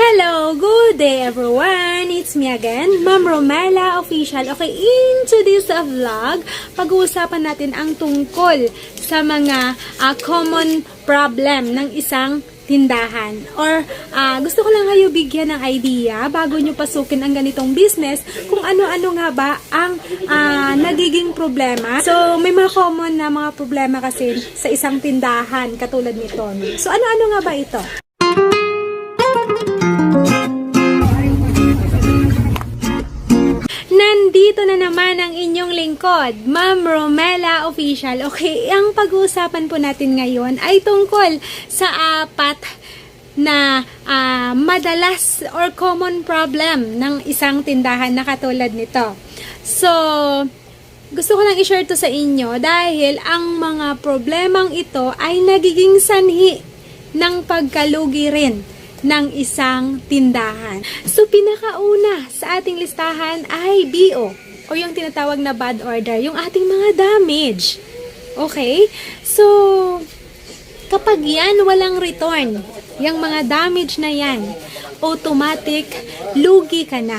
Hello, good day everyone! It's me again, Ma'am Romela Official. Okay, into this uh, vlog, pag-uusapan natin ang tungkol sa mga ah, common problem ng isang tindahan. Or ah, gusto ko lang kayo bigyan ng idea bago nyo pasukin ang ganitong business kung ano-ano nga ba ang ah, nagiging problema. So, may mga common na mga problema kasi sa isang tindahan katulad nito. So, ano-ano nga ba ito? Nandito na naman ang inyong lingkod, Ma'am Romela Official. Okay, ang pag-uusapan po natin ngayon ay tungkol sa apat na ah, madalas or common problem ng isang tindahan na katulad nito. So, gusto ko lang i-share to sa inyo dahil ang mga problemang ito ay nagiging sanhi ng pagkalugi rin ng isang tindahan. So, pinakauna sa ating listahan ay BO o yung tinatawag na bad order, yung ating mga damage. Okay? So, kapag yan walang return, yung mga damage na yan, automatic, lugi ka na.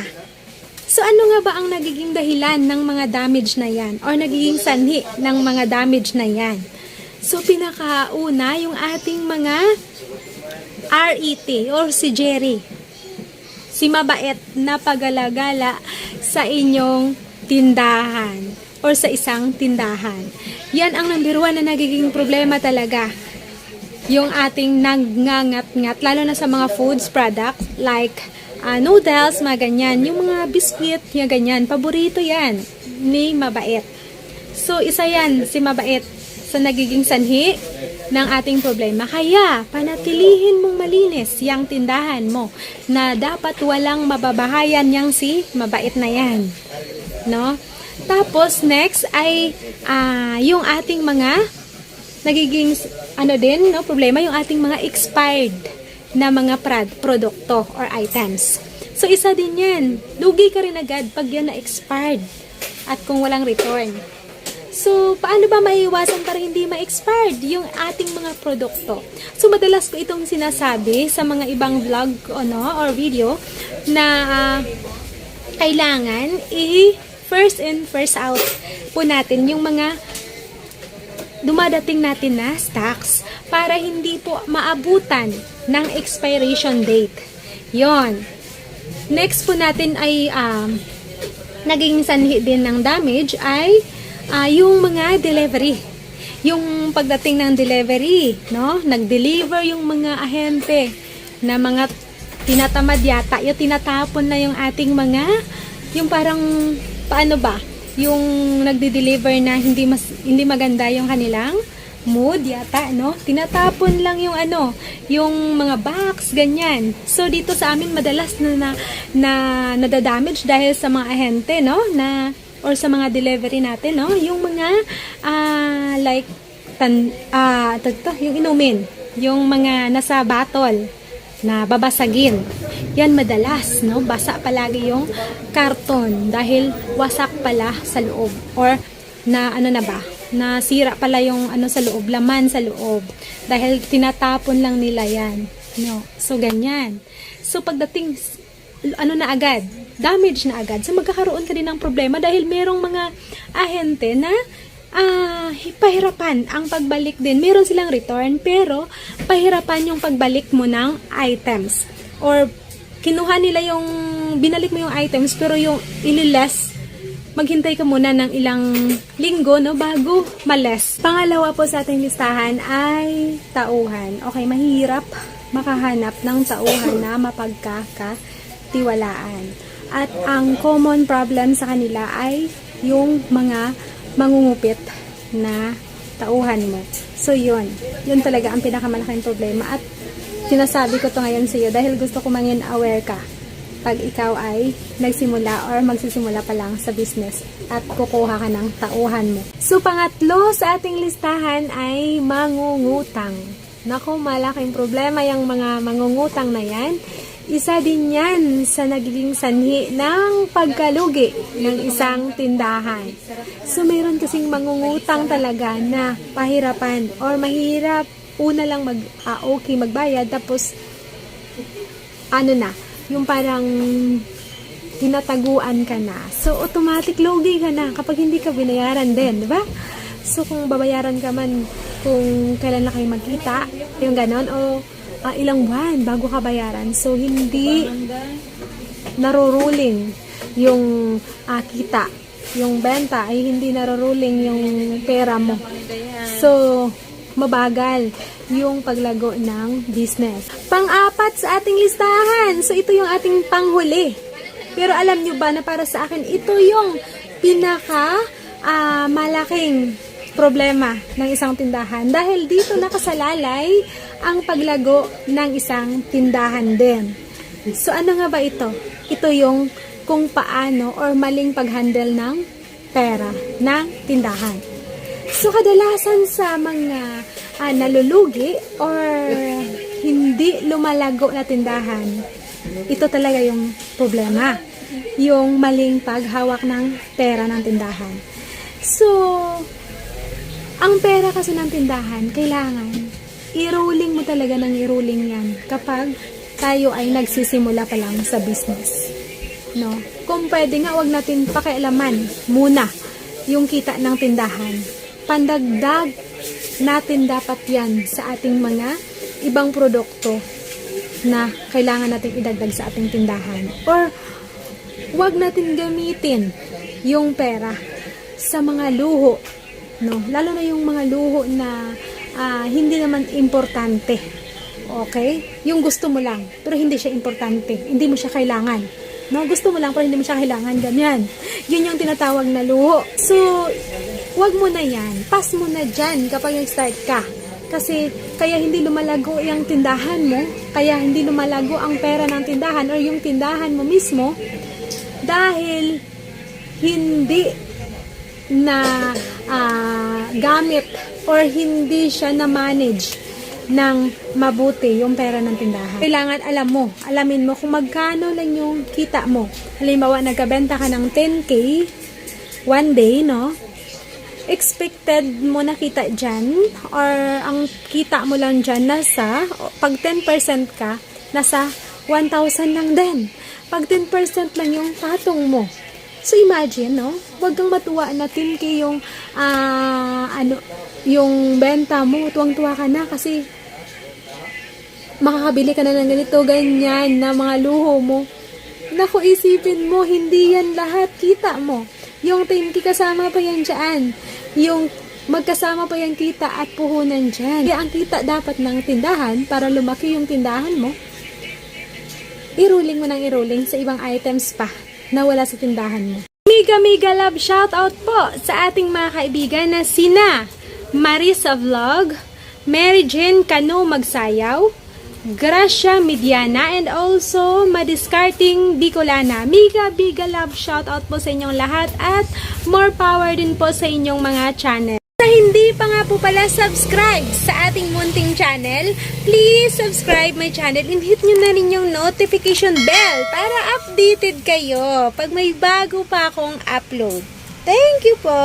So, ano nga ba ang nagiging dahilan ng mga damage na yan? Or nagiging sanhi ng mga damage na yan? So, pinakauna, yung ating mga RET or si Jerry. Si mabait na pagalagala sa inyong tindahan or sa isang tindahan. Yan ang number one na nagiging problema talaga. Yung ating nagngangat-ngat, lalo na sa mga foods product like ah, noodles, mga ganyan. Yung mga biscuit, yung ganyan. Paborito yan ni mabait. So, isa yan, si mabait sa nagiging sanhi ng ating problema. Kaya, panatilihin mong malinis yung tindahan mo na dapat walang mababahayan yang si mabait na yan. No? Tapos, next ay ah, yung ating mga nagiging ano din, no, problema yung ating mga expired na mga prad, produkto or items. So, isa din yan. Lugi ka rin agad pag yan na-expired at kung walang return. So, paano ba maiiwasan para hindi ma-expired yung ating mga produkto? So, madalas ko itong sinasabi sa mga ibang vlog ano, or video na ah, kailangan i first in, first out po natin yung mga dumadating natin na stocks para hindi po maabutan ng expiration date. Yon. Next po natin ay um, naging sanhi din ng damage ay ah, yung mga delivery. Yung pagdating ng delivery, no? Nag-deliver yung mga ahente na mga tinatamad yata. Yung tinatapon na yung ating mga, yung parang, paano ba? Yung nagde-deliver na hindi mas hindi maganda yung kanilang mood yata, no? Tinatapon lang yung ano, yung mga box, ganyan. So, dito sa amin, madalas na, na, na nadadamage dahil sa mga ahente, no? Na, or sa mga delivery natin, no? Yung mga, ah, like, tan, ah, uh, yung inumin, yung mga nasa bottle, na babasagin. Yan madalas, no? Basa palagi yung karton dahil wasak pala sa loob or na ano na ba? Nasira pala yung ano sa loob, laman sa loob dahil tinatapon lang nila yan. No. So ganyan. So pagdating ano na agad, damage na agad. So magkakaroon ka din ng problema dahil merong mga ahente na ah, pahirapan ang pagbalik din. Meron silang return, pero pahirapan yung pagbalik mo ng items. Or, kinuha nila yung, binalik mo yung items, pero yung ililes, maghintay ka muna ng ilang linggo, no, bago males. Pangalawa po sa ating listahan ay tauhan. Okay, mahirap makahanap ng tauhan na mapagkakatiwalaan. At ang common problem sa kanila ay yung mga mangungupit na tauhan mo. So, yun. Yun talaga ang pinakamalaking problema. At sinasabi ko to ngayon sa iyo dahil gusto ko mangin aware ka pag ikaw ay nagsimula or magsisimula pa lang sa business at kukuha ka ng tauhan mo. So, pangatlo sa ating listahan ay mangungutang. Naku, malaking problema yung mga mangungutang na yan. Isa din yan sa nagiging sanhi ng pagkalugi ng isang tindahan. So, mayroon kasing mangungutang talaga na pahirapan or mahirap una lang mag, ah, okay, magbayad tapos ano na, yung parang tinataguan ka na. So, automatic lugi ka na kapag hindi ka binayaran din, di ba? So, kung babayaran ka man kung kailan na kayo magkita, yung ganon, o ah, ilang buwan bago ka bayaran. So, hindi naruruling yung ah, kita. Yung benta ay hindi naruruling yung pera mo. So, mabagal yung paglago ng business. Pang-apat sa ating listahan. So, ito yung ating panghuli. Pero alam nyo ba na para sa akin, ito yung pinaka ah, malaking problema ng isang tindahan. Dahil dito nakasalalay ang paglago ng isang tindahan din. So, ano nga ba ito? Ito yung kung paano or maling paghandle ng pera ng tindahan. So, kadalasan sa mga ah, nalulugi or hindi lumalago na tindahan, ito talaga yung problema. Yung maling paghawak ng pera ng tindahan. So, ang pera kasi ng tindahan, kailangan i-rolling mo talaga ng i-rolling yan kapag tayo ay nagsisimula pa lang sa business. No? Kung pwede nga, wag natin pakialaman muna yung kita ng tindahan. Pandagdag natin dapat yan sa ating mga ibang produkto na kailangan natin idagdag sa ating tindahan. Or, wag natin gamitin yung pera sa mga luho. No? Lalo na yung mga luho na ah, hindi naman importante. Okay? Yung gusto mo lang, pero hindi siya importante. Hindi mo siya kailangan. No, gusto mo lang pero hindi mo siya kailangan, ganyan. Yun yung tinatawag na luho. So, wag mo na yan. Pass mo na dyan kapag nag-start ka. Kasi, kaya hindi lumalago yung tindahan mo, kaya hindi lumalago ang pera ng tindahan or yung tindahan mo mismo, dahil hindi na ah, gamit or hindi siya na-manage ng mabuti yung pera ng tindahan. Kailangan alam mo, alamin mo kung magkano lang yung kita mo. Halimbawa, nagkabenta ka ng 10K one day, no? Expected mo na kita dyan or ang kita mo lang dyan nasa, pag 10% ka, nasa 1,000 lang din. Pag 10% lang yung patong mo, So imagine, no? Huwag kang matuwa na 10k yung ah, ano yung benta mo, tuwang-tuwa ka na kasi makakabili ka na ng ganito, ganyan na mga luho mo. Naku, isipin mo, hindi yan lahat kita mo. Yung 10k kasama pa yan dyan. Yung magkasama pa yung kita at puhunan dyan. Kaya ang kita dapat ng tindahan para lumaki yung tindahan mo, i-ruling mo ng i-ruling sa ibang items pa na wala sa tindahan mo. Mega mega love shoutout po sa ating mga kaibigan na sina Marisa Vlog, Mary Jane Cano Magsayaw, Gracia Mediana, and also Madiscarting Bicolana. Mega mega love shoutout po sa inyong lahat at more power din po sa inyong mga channel. Sa hindi pa nga po pala subscribe sa ating munting channel, please subscribe my channel and hit nyo na rin yung notification bell para updated kayo pag may bago pa akong upload. Thank you po!